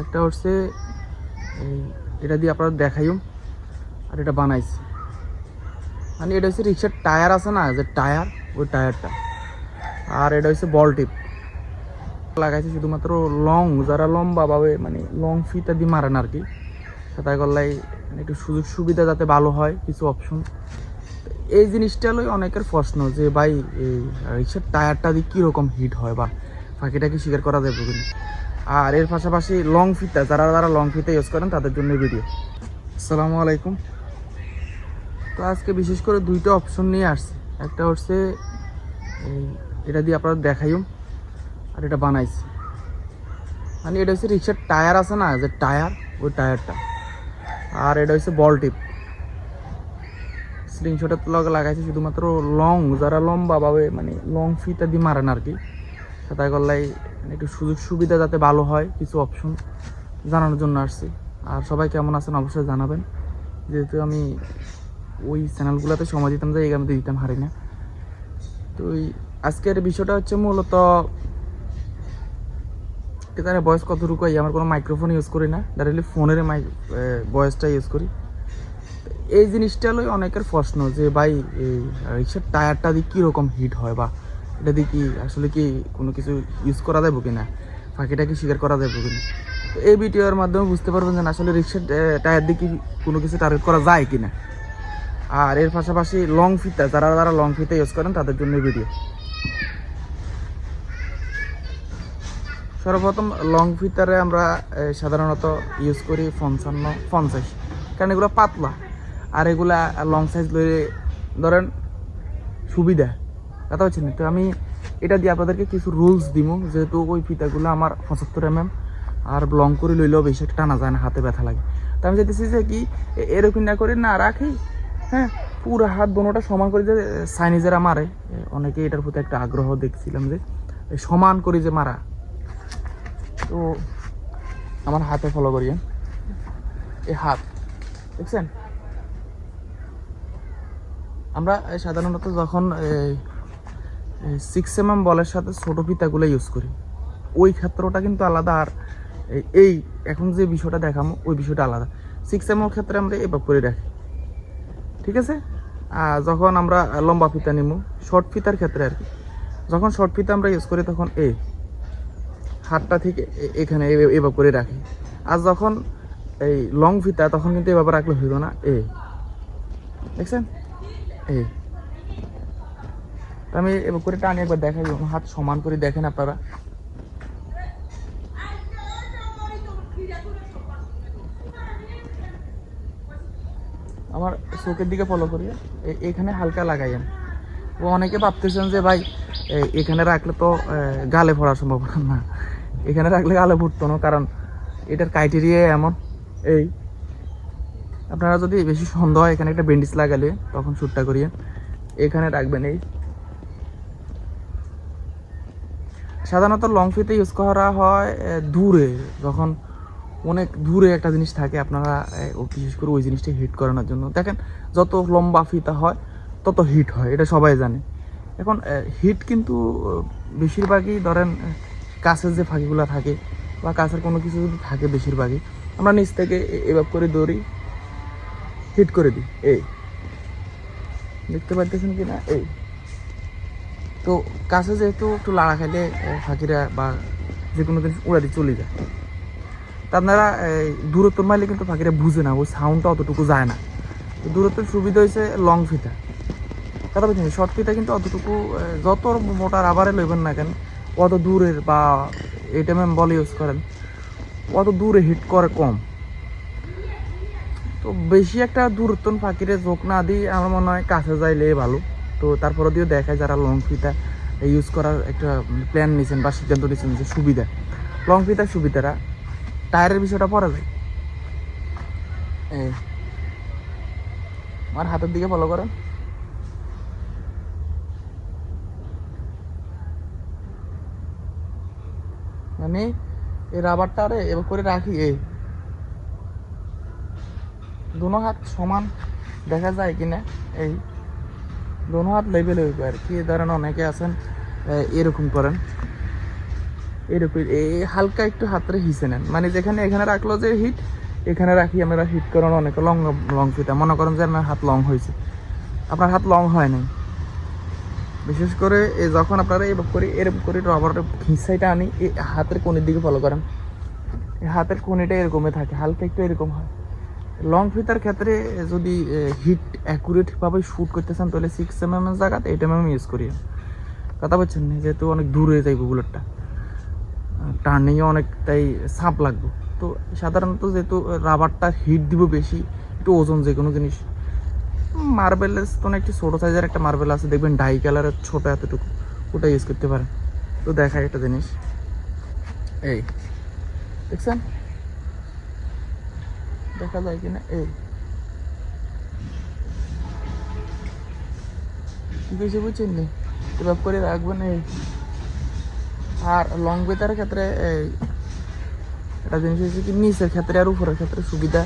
একটা হচ্ছে এটা দিয়ে আপনারা দেখাইম আর এটা বানাইছি। মানে এটা হচ্ছে রিক্সার টায়ার আছে না, যে টায়ার, ওই টায়ারটা। আর এটা হচ্ছে বল টিপ। লাগাইছে শুধুমাত্র লং, যারা লম্বা ভাবে মানে লং ফিতা দিয়ে মারেন আর কি সেটা করলাই একটু সুযোগ সুবিধা যাতে ভালো হয়, কিছু অপশন এই জিনিসটা হলো অনেকের প্রশ্ন যে, ভাই, এই রিক্সার টায়ারটা দিয়ে কীরকম হিট হয় বা ফাঁকিটাকে স্বীকার করা যাবে? কিনা আর এর পাশাপাশি লং ফিতা যারা যারা লং ফিতা ইউজ করেন, তাদের জন্য ভিডিও আসসালামু আলাইকুম। তো আজকে বিশেষ করে দুইটা অপশন নিয়ে আসছে। একটা হচ্ছে এটা দিয়ে আপনারা দেখাইম, আর এটা বানাইছি। মানে এটা হচ্ছে রিক্সার টায়ার আছে না, যে টায়ার, ওই টায়ারটা। আর এটা হচ্ছে বল টিপ স্লিংশটের লগে লাগাইছে, শুধুমাত্র লং যারা লম্বা ভাবে মানে লং ফিতা দিয়ে মারেন আর কি সেটা করলাই একটু সুযোগ সুবিধা যাতে ভালো হয়, কিছু অপশন জানানোর জন্য আসছি। আর সবাই কেমন আছেন অবশ্যই জানাবেন। যেহেতু আমি ওই চ্যানেলগুলোতে সময় দিতাম যে এই দিতাম, হারি না। তো ওই আজকের বিষয়টা হচ্ছে মূলত এখানে বয়স কতটুকু, এই আমার কোনো মাইক্রোফোন ইউজ করি না। ডাইরেক্টলি ফোনের মাইক ভয়েসটা ইউজ করি। এই জিনিসটা হলো অনেকের প্রশ্ন যে, ভাই, এই রিক্সার টায়ারটা দিয়ে কীরকম হিট হয় বা এটা দিয়ে কি আসলে কি কোনো কিছু ইউজ করা যাবে কি না ফাঁকিটাকে স্বীকার করা যাবে কি না তো এই ভিডিওর মাধ্যমে বুঝতে পারবেন যে আসলে রিক্সার টায়ার দিয়ে কি কোনো কিছু টার্গেট করা যায় কি না আর এর পাশাপাশি লং ফিতা যারা যারা লং ফিতা ইউজ করেন, তাদের জন্য ভিডিও সর্বপ্রথম লং ফিতারে আমরা সাধারণত ইউজ করি পঞ্চান্ন, পঞ্চাশ। কারণ এগুলো পাতলা। আর এগুলা লং সাইজ লইলে ধরেন সুবিধা। কথা হচ্ছে না। তো আমি এটা দিয়ে আপনাদেরকে কিছু রুলস দিব যেহেতু ওই ফিতাগুলো আমার পঁচাত্তর এম এম আর লং করে লইলেও বেশি টানা যায় না, হাতে ব্যথা লাগে। তো আমি চাইতেছি যে কি এরকম না করে না রাখি হ্যাঁ? পুরো হাত বোনোটা সমান করে যে সাইনিজেরা মারে। অনেকে এটার প্রতি একটা আগ্রহ দেখছিলাম যে সমান করে যে মারা। তো আমার হাতে ফলো করিয়েন এই হাত, দেখছেন? আমরা সাধারণত যখন সিক্স এম এম বলের সাথে ছোটো ফিতাগুলো ইউজ করি। ওই ক্ষেত্রটা কিন্তু আলাদা আর এই- এখন যে বিষয়টা দেখামো ওই বিষয়টা আলাদা। সিক্স এম এর ক্ষেত্রে আমরা এবার করে রাখি। ঠিক আছে? যখন আমরা লম্বা ফিতা নিব শর্ট ফিতার ক্ষেত্রে আর কি, যখন শর্ট ফিতা আমরা ইউজ করি তখন এই হাতটা থেকে এ- এখানে এ- এভাবে করে রাখি। আর যখন এই লং ফিতা, তখন কিন্তু এভাবে রাখলে হইব না, এ। দেখছেন? এই তো আমি এবার করে টানি, একবার দেখাই হাত সমান করে দেখেন আপনারা। আমার চোখের দিকে ফলো করি। এখানে হালকা লাগাইয়েন। ও অনেকে ভাবতেছেন যে, ভাই এখানে রাখলে তো গালে পড়ার সম্ভাবনা না। এখানে রাখলে গালে পড়তো না, কারণ এটার ক্রাইটেরিয়া এমন, এই। আপনারা যদি বেশি সন্দেহ হয়, এখানে একটা বেন্ডিস লাগালে তখন শ্যুটটা করিয়ে এখানে রাখবেন, এই। সাধারণত লং ফিতে ইউজ করা হয় দূরে। যখন অনেক দূরে একটা জিনিস থাকে, আপনারা বিশেষ করে ওই জিনিসটা হিট করানোর জন্য। দেখেন, যত লম্বা ফিতা হয়, তত হিট হয়, এটা সবাই জানে। এখন হিট কিন্তু বেশিরভাগই ধরেন কাছের যে ফাঁকিগুলো থাকে, বা কাছের কোনো কিছু যদি থাকে বেশিরভাগই, আমরা নিচ থেকে এভাবে করে দৌড়ি হিট করে দিই। এই। দেখতে পাচ্ছেন কি না এই। তো কাছে যেহেতু একটু লাড়া খাইলে ফাঁকিরা বা যে কোনো জিনিস উড়া দিয়ে চলে যায়। তা আপনারা দূরত্ব মাইলে কিন্তু পাখিরা বুঝে না, ওই সাউন্ডটা অতটুকু যায় না। তো দূরত্বের সুবিধা হয়েছে লং ফিতা কথা বলছেন শর্ট ফিতা কিন্তু অতটুকু যত মোটা রাবারে লইবেন না কেন, অত দূরের বা এটা ম্যাম বল ইউজ করেন, অত দূরে হিট করে কম। তো বেশি একটা দূরত্ব ফাঁকিরে চোখ না দিয়ে আমার মনে হয় কাছে যাইলে ভালো। তো তারপরে দিয়েও দেখায় যারা লং ফিতা ইউজ করার একটা প্ল্যান নিয়েছেন বা সিদ্ধান্ত নিয়েছেন যে সুবিধা। লং ফিতার সুবিধাটা টায়ারের বিষয়টা পরে যায় এই, আমার হাতের দিকে ফলো করেন। মানে এই রাবারটা আরে এবার করে রাখি, এই। দুনো হাত সমান, দেখা যায় কিনা? এই। দোনো হাত লেভেল হইবে আর কি ধরেন অনেকে আছেন এরকম করেন। এরকম এই হালকা একটু হাতরে হিসে নেন। মানে যেখানে এখানে রাখল যে হিট এখানে রাখি আমরা হিট করানো অনেক লং লং ফিতা মনে করেন যে আমার হাত লং হয়েছে। আপনার হাত লং হয় নাই। বিশেষ করে যখন আপনারা এরকম করে এরকম করে রবার খিসাইটা আনি এই হাতের কোণের দিকে ফলো করেন। এই হাতের কোণেটা এরকমই থাকে, হালকা একটু এরকম হয়। লং ফিতার ক্ষেত্রে যদি হিট অ্যাকুরেটভাবে শ্যুট করতে চান, তাহলে সিক্স এম এম এর জায়গাতে এইট এম এম ইউজ করি। কথা বলছেন না, যেহেতু অনেক দূরে যাইব বুলেটটা টার্নিংয়ে অনেক তাই সাপ লাগবে। তো সাধারণত যেহেতু রাবারটা হিট দিব বেশি, একটু ওজন যে কোনো জিনিস। মার্বেলের তো একটি ছোটো সাইজের একটা মার্বেল আছে, দেখবেন ডাই কালারের ছোটো এতটুকু, ওটা ইউজ করতে পারেন। তো দেখায় একটা জিনিস। এই, দেখছেন? দেখা যায় কিনা? এই। নি? করে আর লং বেতার ক্ষেত্রে একটা জিনিস কি, নিচের ক্ষেত্রে আর উপরের ক্ষেত্রে সুবিধা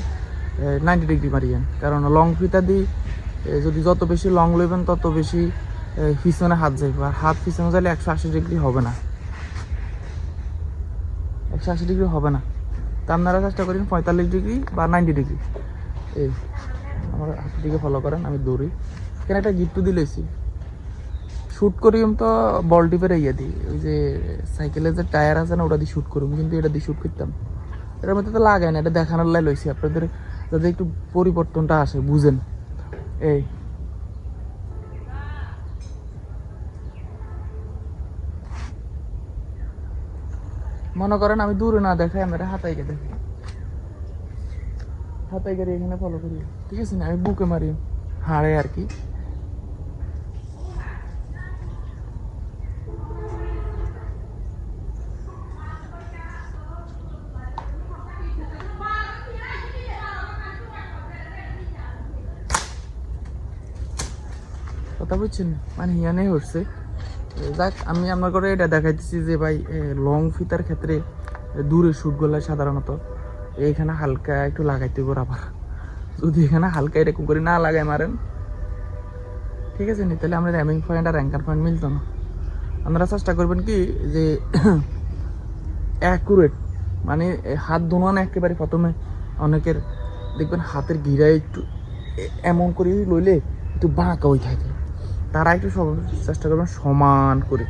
নাইনটি ডিগ্রি মারিয়েন কারণ লং ফিতা দিয়ে যদি যত বেশি লং লইবেন, তত বেশি পিছনে হাত যাইবে। আর হাত পিছনে যাইলে একশো আশি ডিগ্রি হবে না। একশো আশি ডিগ্রি হবে না। তা আপনারা চেষ্টা করেন পঁয়তাল্লিশ ডিগ্রি বা নাইনটি ডিগ্রি। এই, আমার হাতের দিকে ফলো করেন, আমি দৌড়ি। এখানে একটা গিফট দিলেছি শ্যুট করিম তো বল টিপের ইয়ে দিই ওই যে সাইকেলের যে টায়ার আছে না, ওটা দিয়ে শ্যুট করুম, কিন্তু এটা দিয়ে শ্যুট করতাম। এটার মধ্যে তো লাগায় না, এটা দেখানোর লাই লইছি। আপনাদের যাতে একটু পরিবর্তনটা আসে, বুঝেন। এই মনে করেন আমি দূরে না দেখাই আমরা হাতাইকে দেখি। হাতাই গাড়ি এখানে ফলো করি। ঠিক আছে না? আমি বুকে মারি। হাড়ে আর কি। কথা বুঝছেন? মানে হিয়ানে হচ্ছে। যাক, আমি আপনার করে এটা দেখাইতেছি যে ভাই লং ফিতার ক্ষেত্রে দূরে শ্যুটগুলো সাধারণত এইখানে হালকা একটু লাগাইতে হবে আবার যদি এখানে হালকা এরকম করে না লাগাই মারেন, ঠিক আছে নি? তাহলে আমরা র্যামিং পয়েন্ট আর অ্যাঙ্কার পয়েন্ট মিলতো না। আপনারা চেষ্টা করবেন কি যে অ্যাকুরেট মানে হাত দোনান একেবারে প্রথমে। অনেকের দেখবেন হাতের গিরায় একটু এমন করে লইলে একটু বাঁকা হয়ে থাকে। তারা একটু চেষ্টা করবেন সমান করে।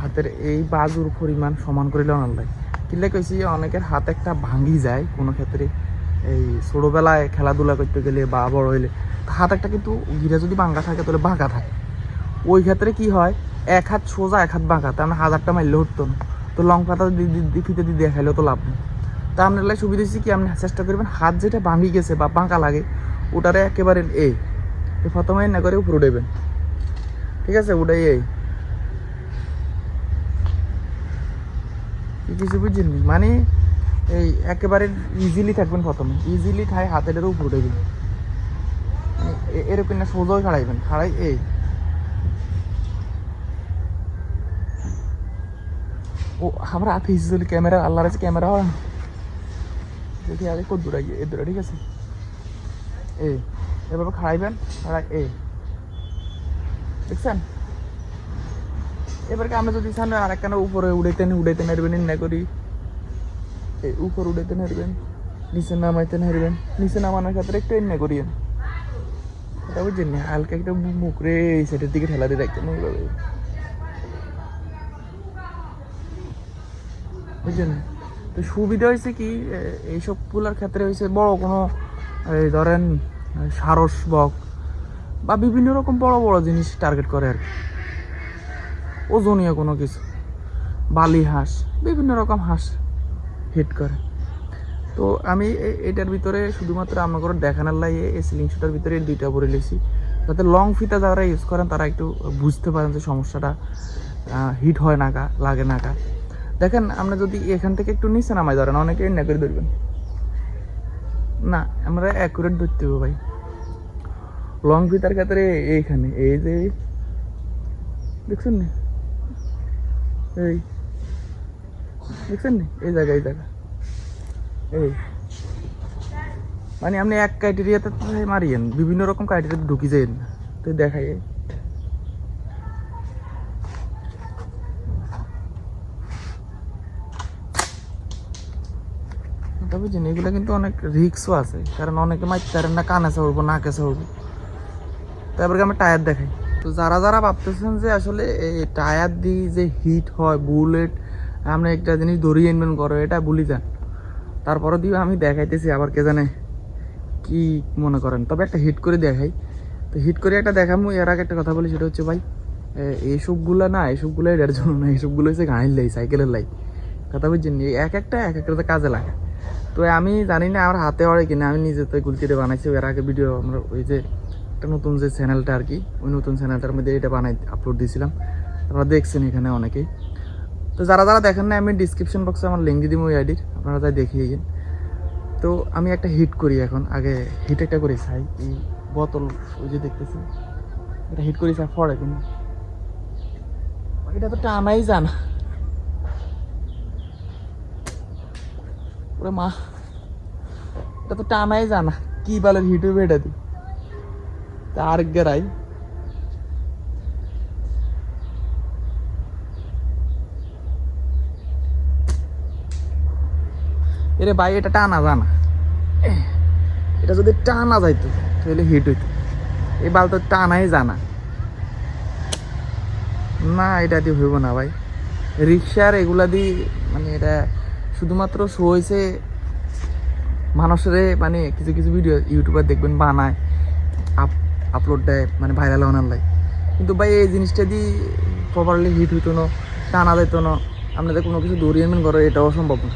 হাতের এই বাজুর পরিমাণ সমান করে নেওয়ার লাগে কিনলে কইছি অনেকের হাত একটা ভাঙি যায়, কোনো ক্ষেত্রে এই ছোটোবেলায় খেলাধুলা করতে গেলে বা বড় হইলে হাত একটা কিন্তু গিরা যদি বাঁকা থাকে তাহলে বাঁকা থাকে। ওই ক্ষেত্রে কি হয়, এক হাত সোজা, এক হাত বাঁকা, তার মানে হাজারটা মারলে হতো না। তো লং পাতা ফিতে দিয়ে দেখাইলেও তো লাভ নেই। তা আপনার সুবিধা হচ্ছে কি, আপনি চেষ্টা করবেন হাত যেটা ভাঙি গেছে বা বাঁকা লাগে ওটারে একেবারে এ। প্রথমে না করে উপরে উঠাইবেন। ঠিক আছে ওটাই এই কিছু বুঝছেন মানে এই একেবারে ইজিলি থাকবেন প্রথমে। ইজিলি খাই হাতের উপর উঠাইবেন। মানে এরকম না সোজাও খাড়াইবেন। খাড়াই এই ও, আমরা হাতে ইজিলি ক্যামেরা, আল্লাহর আছে ক্যামেরা হয় দেখি আগে কত দূর আগে এ দূরে ঠিক আছে? এই এভাবে খাড়াইবেন, খাড়াই এই দেখছেন? এবারকে আমরা যদি সামনে আর উপরে উড়াইতে উড়াইতে নারবেন না করি। এই উপর উড়াইতে নারবেন নিচে নামাইতে নারবেন নিচে নামানোর ক্ষেত্রে একটু এনে করিয়েন। এটা বুঝছেন না, হালকা একটা মুখ রে সাইডের দিকে ঠেলা দিয়ে রাখতেন ওইভাবে বুঝছেন তো সুবিধা হয়েছে কি, এ- এইসব পুলার ক্ষেত্রে হয়েছে বড় কোনো এই ধরেন, সারস বক বা বিভিন্ন রকম বড় বড় জিনিস টার্গেট করে আর কি। ওজনীয় কোনো কিছু। বালি হাঁস, বিভিন্ন রকম হাঁস হিট করে। তো আমি এটার ভিতরে শুধুমাত্র আমার করে দেখানোর লাগে এই সিলিং শুটার ভিতরে দুইটা ভরে লিখছি। যাতে লং ফিতা যারা ইউজ করেন, তারা একটু বুঝতে পারেন যে সমস্যাটা হিট হয় না কা, লাগে না কা। দেখেন, আমরা যদি এখান থেকে একটু নিচে নামাই ধরেন, অনেকে এনে করে ধরবেন। না, আমরা অ্যাকুরেট ধরতে হবে ভাই। লং ফিতার ক্ষেত্রে এইখানে, এই যে দেখছেন না? এই, দেখছেন না? এই জায়গা এই জায়গা এই। মানে আপনি এক ক্রাইটেরিয়াতে মারিয়েন, বিভিন্ন রকম ক্রাইটেরিয়াতে ঢুকি যাইন না তো দেখাই কথা বুঝছেন এগুলো কিন্তু অনেক রিক্সও আছে। কারণ অনেকে মারতে পারেন না, কানে চড়বো না কেসে উঠবো তারপরে আমি টায়ার দেখাই। তো যারা যারা ভাবতেছেন যে আসলে এই টায়ার দিয়ে যে হিট হয় বুলেট আপনি একটা জিনিস ধরিয়ে আনবেন করো এটা ভুলি যান। তারপরে দিয়ে আমি দেখাইতেছি, আবার কে জানে কি মনে করেন। তবে একটা হিট করে দেখাই। তো হিট করে একটা দেখামু, এর আগে একটা কথা বলি, সেটা হচ্ছে ভাই এইসবগুলো না, এইসবগুলো এটার জন্য না, এইসবগুলো হচ্ছে গাড়ির লাই, সাইকেলের লাই। কথা বুঝছেন? এক একটা এক একটা কাজে লাগে। তো আমি জানি না আমার হাতে হয় কিনা, আমি নিজে তো গুলতিতে বানাইছি, এর আগে ভিডিও আমরা ওই যে একটা নতুন যে চ্যানেলটা আর কি, ওই নতুন চ্যানেলটার মধ্যে এটা বানাই আপলোড দিয়েছিলাম। আপনারা দেখছেন এখানে অনেকেই। তো যারা যারা দেখেন না, আমি ডিসক্রিপশন বক্সে আমার লিঙ্ক দিব ওই আইডির আপনারা তাই দেখিয়ে গেন তো আমি একটা হিট করি এখন, আগে হিট একটা করি চাই এই বোতল ওই যে দেখতেছি, এটা হিট করি চাই ফড়ে কিন্তু এটা তো টানাই জানা। ওরে মা, এটা তো টানাই জানা। কি বালের হিট এটা দি তার গেরাই এরে ভাই, এটা টানা জানা। এটা যদি টানা যাইতো, তাহলে হিট হইতো। এই বাল তো টানাই জানা। না, এটা দিয়ে হইব না ভাই। রিক্সার এগুলা দিয়ে মানে এটা শুধুমাত্র শো হয়েছে মানুষের মানে কিছু কিছু ভিডিও ইউটিউবার দেখবেন বানায়, আপ আপলোড দেয় মানে ভাইরাল হওয়ার লাই। কিন্তু ভাই, এই জিনিসটা দিয়ে প্রপারলি হিট হইতো না, টানা যেত না। আপনাদের কোনো কিছু দৌড়িয়ে আনবেন করো এটাও সম্ভব না।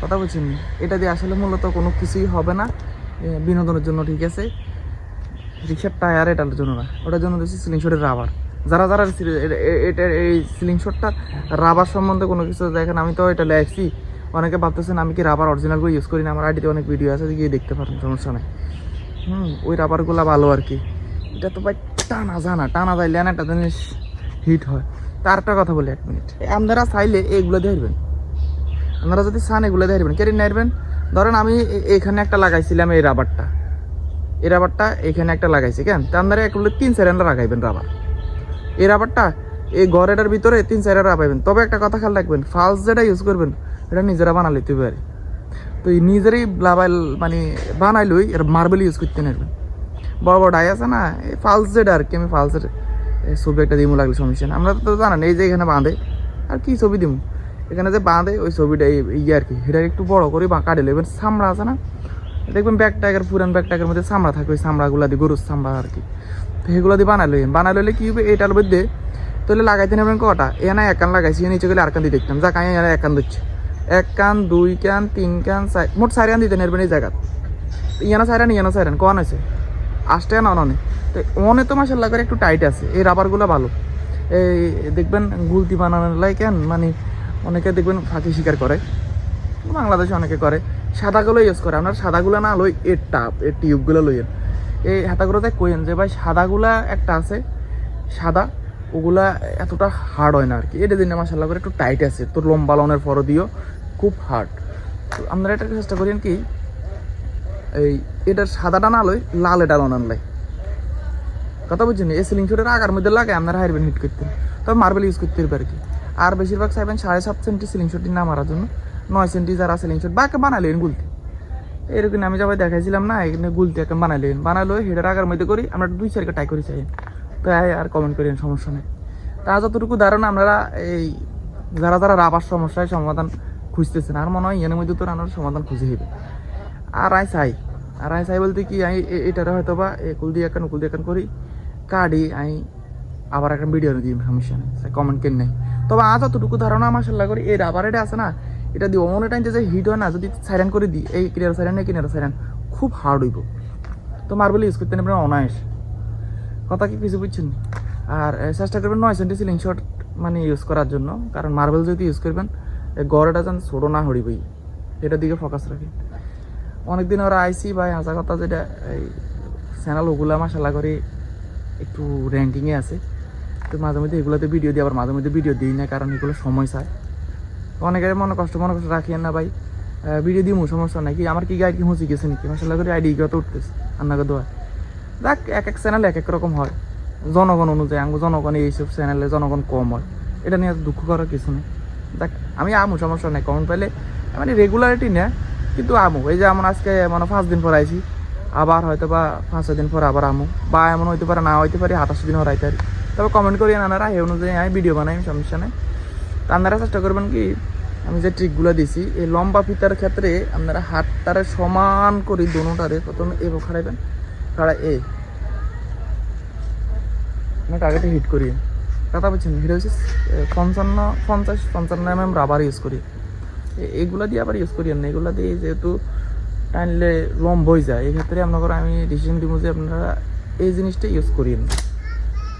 কথা বলছেন এটা দিয়ে আসলে মূলত কোনো কিছুই হবে না। বিনোদনের জন্য ঠিক আছে। রিক্সার টায়ার এটার জন্য না। ওটার জন্য দিচ্ছি সিলিং শটের রাবার যারা যারা এটা, এই সিলিং শটটার রাবার সম্বন্ধে কোনো কিছু দেখেন, আমি তো এটা লেখছি। অনেকে ভাবতেছেন আমি কি রাবার অরিজিনাল ইউজ করি না, আমার আইডিতে অনেক ভিডিও আছে, গিয়ে দেখতে পারেন, সমস্যা নেই। হুম, ওই রাবারগুলো ভালো আর কি। এটা তো ভাই টানা জানা, টানা যাইলে না একটা জিনিস হিট হয়। তার একটা কথা বলি এক মিনিট আপনারা চাইলে এইগুলো দেখবেন আপনারা যদি চান এগুলো দেখবেন কেটে নেবেন ধরেন আমি এখানে একটা লাগাইছিলাম এই রাবারটা এই রাবারটা এখানে একটা লাগাইছি, কেন? তা আপনারা এগুলো তিন চার লাগাইবেন রাবার এই রাবারটা এই ঘরেটার ভিতরে তিন, চার রাবাইবেন তবে একটা কথা খেয়াল রাখবেন ফালস যেটা ইউজ করবেন, এটা নিজেরা বানালে তুই পারে তো এই নিজেরই লাবাইল মানে বানাইলই এর মার্বেল ইউজ করতে নেবেন। বড় বড় ডাই আছে না, এই ফালস যেটা আর কি, আমি ফালসের ছবি একটা দিমু, লাগলে সমস্যা না আমরা তো জানেন, এই যে এখানে বাঁধে, আর কি ছবি দিমু? এখানে যে বাঁধে, ওই ছবিটা ইয়ে আর কি, এটা একটু বড় করে কাটে নেবেন। চামড়া আছে না দেখবেন ব্যাগ ট্যাগের পুরান ব্যাগ ট্যাগের মধ্যে চামড়া থাকে, ওই চামড়াগুলা দিয়ে গরুর চামড়া আর কি। তো সেগুলো দিয়ে বানাই লইন বানাই লইলে কি হবে? এটার মধ্যে তাহলে লাগাইতে নেবেন কটা? এখানে এক কান লাগাইছি নিচে গেলে আর কান দিয়ে দেখতাম। যা আমি এখানে এক কান দিচ্ছি এক কান, দুই কান, তিন কান মোট চারি কান দিতে নেবেন এই জায়গা ইয়ানা সাইরান ইয়ানা সাইরান কন আছে আসতে না অনে তো অনে তো মাসাল্লাহ করে একটু টাইট আছে, এই রাবারগুলো ভালো। এই দেখবেন গুলতি বানানোর লাই কেন মানে অনেকে দেখবেন ফাঁকি শিকার করে। বাংলাদেশে অনেকে করে। সাদাগুলো ইউজ করে, আপনার সাদাগুলো না লই এর টাপ এর টিউবগুলো লইয়েন। এই হাতাগুলোতে কইেন যে, ভাই, সাদাগুলা একটা আছে, সাদা, ওগুলা এতটা হার্ড হয় না আর কি এটা দিন মাসাল্লাহ করে একটু টাইট আছে তোর লম্বা লনের ফর দিও, খুব হার্ড তো আপনারা এটা চেষ্টা করেন কি, এই এটার সাদাটা না লই, লাল এটা লন আনলাই। কথা বুঝছেন এই সিলিং শটের আগার মধ্যে লাগে, আপনারা হারবেন হিট করতে তবে মার্বেল ইউজ করতে পারবে আর কি আর বেশিরভাগ চাইবেন সাড়ে সাত সেন্টি সিলিং শটটি না মারার জন্য। নয় সেন্টি যারা সিলিং শট বাকে বানালেন গুলতে। এরকম আমি যাবে দেখাইছিলাম না, এখানে গুলতে একটা বানাইলেন বানালো হেডের আগার মধ্যে করি, আমরা দুই চারকে টাই করি চাই। তো আর কমেন্ট করেন, সমস্যা নেই। তা যতটুকু ধারণা আপনারা এই যারা যারা রাবার সমস্যায় সমাধান খুঁজতেছেন, আর মনে হয় এর মধ্যে তো রান্নার সমাধান খুঁজে হইবে আর আই চাই, আর আই চাই বলতে কি আমি এটারে হয়তো বা একুল দিয়ে একান, উকুল দিয়ে একান করি কার্ডি আমি আবার একটা ভিডিও দিই সমস্যা নেই। কমেন্ট কেন নেই। তবে আজ যতটুকু ধারণা আমার মাসাল্লাহ করি, এই রাবার এটা আছে না এটা দিয়ে অমন টাইম যে হিট হয় না, যদি সাইরান করে দিই, এই ক্লিয়ার সাইরান এই কিনার সাইরান খুব হার্ড হইব। তো মার্বেল ইউজ করতে নেবেন অনায়াস। কথা কি কিছু বুঝছেন? আর চেষ্টা করবেন নয় সেন্টি সিলিং শট মানে ইউজ করার জন্য। কারণ মার্বেল যদি ইউজ করবেন গড়টা যেন ছোটো না হরিবই এটার দিকে ফোকাস রাখি অনেকদিন ওরা আইসি ভাই হাসা কথা যেটা, এই চ্যানেল ওগুলা মাসাল্লাহ করে একটু র্যাঙ্কিংয়ে আছে। তো মাঝে মধ্যে এগুলোতে ভিডিও দিই, আবার মাঝে মধ্যে ভিডিও দিই না, কারণ এগুলো সময় চায়। অনেকের মনে কষ্ট মনে কষ্ট রাখিয়েন না ভাই। ভিডিও দিমু, সমস্যা নাই। কি, আমার কি গাইড কি হুঁচি গেছে নাকি? মাসাল্লাহ করে আইডি কত উঠতেছে, আন্নাকে দোয়া। দেখ এক এক চ্যানেল এক এক রকম হয়। জনগণ অনুযায়ী, আঙ্গু জনগণ এইসব চ্যানেলে জনগণ কম হয়। এটা নিয়ে দুঃখ করার কিছু নেই। দেখ আমি আমু, সমস্যা নাই। কমেন্ট পাইলে মানে রেগুলারিটি না, কিন্তু আমু। এই যে এমন আজকে মানে পাঁচ দিন পর আইছি। আবার হয়তো বা পাঁচ ছয় দিন পর আবার আমু। বা এমন হইতে পারে, না হইতে পারে হাতাশ দিন হরাইতে পারি তবে কমেন্ট করি আনারা, এই অনুযায়ী আমি ভিডিও বানাই, সমস্যা নেই। আপনারা চেষ্টা করবেন কি, আমি যে ট্রিকগুলো দিছি, এই লম্বা ফিতার ক্ষেত্রে আপনারা হাতটারে সমান করে দোনোটারে প্রথমে এভাবে খাড়াইবেন খাড়া এ। টার্গেটে হিট করি। কথা বলছেন হিট হচ্ছে পঞ্চান্ন, পঞ্চাশ, পঞ্চান্ন এম এম রাবার ইউজ করি এগুলা দিয়ে আবার ইউজ করি না এগুলা দিয়ে যেহেতু টানলে লম্ব হয়ে যায় এই ক্ষেত্রে আপনার আমি ডিসিশন দিব যে আপনারা এই জিনিসটা ইউজ করি না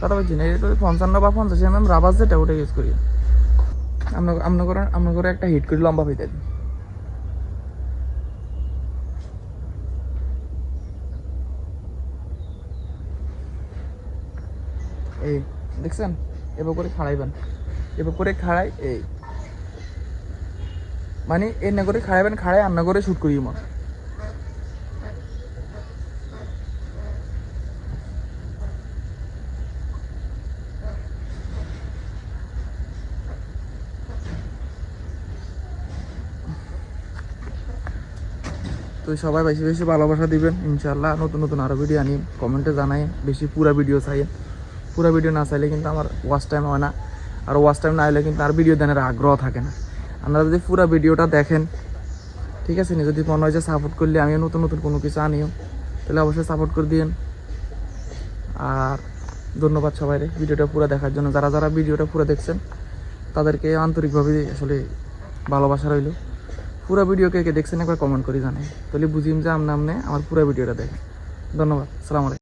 কথা বলছি না এটা পঞ্চান্ন বা পঞ্চাশ এম এম রাবার যেটা, ওটা ইউজ করি আপনার করে করে একটা হিট করে লম্বা পেতে দিই এই, দেখছেন? এবার করে খাড়াইবেন। এবার করে খাড়াই, এই। মানে এর না করে খাড়াইবেন, খাড়াই রান্না করে শুট করি মন তো সবাই বেশি বেশি ভালোবাসা দিবেন ইনশাল্লাহ নতুন নতুন আরও ভিডিও আনি কমেন্টে জানাই, বেশি পুরা ভিডিও চাই। পুরা ভিডিও না চাইলে কিন্তু আমার ওয়াচ টাইম হয় না। আর ওয়াচ টাইম না হলে কিন্তু আর ভিডিও দেনের আগ্রহ থাকে না। আপনারা যদি পুরা ভিডিওটা দেখেন, ঠিক আছে যদি মনে হয় যে সাপোর্ট করলে আমিও নতুন নতুন কোনো কিছু আনিও, তাহলে অবশ্যই সাপোর্ট করে দিন আর ধন্যবাদ সবাই ভিডিওটা পুরো দেখার জন্য। যারা যারা ভিডিওটা পুরো দেখছেন, তাদেরকে আন্তরিকভাবে আসলে ভালোবাসা রইল। পুরো ভিডিও কে কে দেখছেন একবার কমেন্ট করে জানে তাহলে বুঝিম যে আমনে আমনে আমার পুরো ভিডিওটা দেখেন। ধন্যবাদ। সালাম আলাইকুম।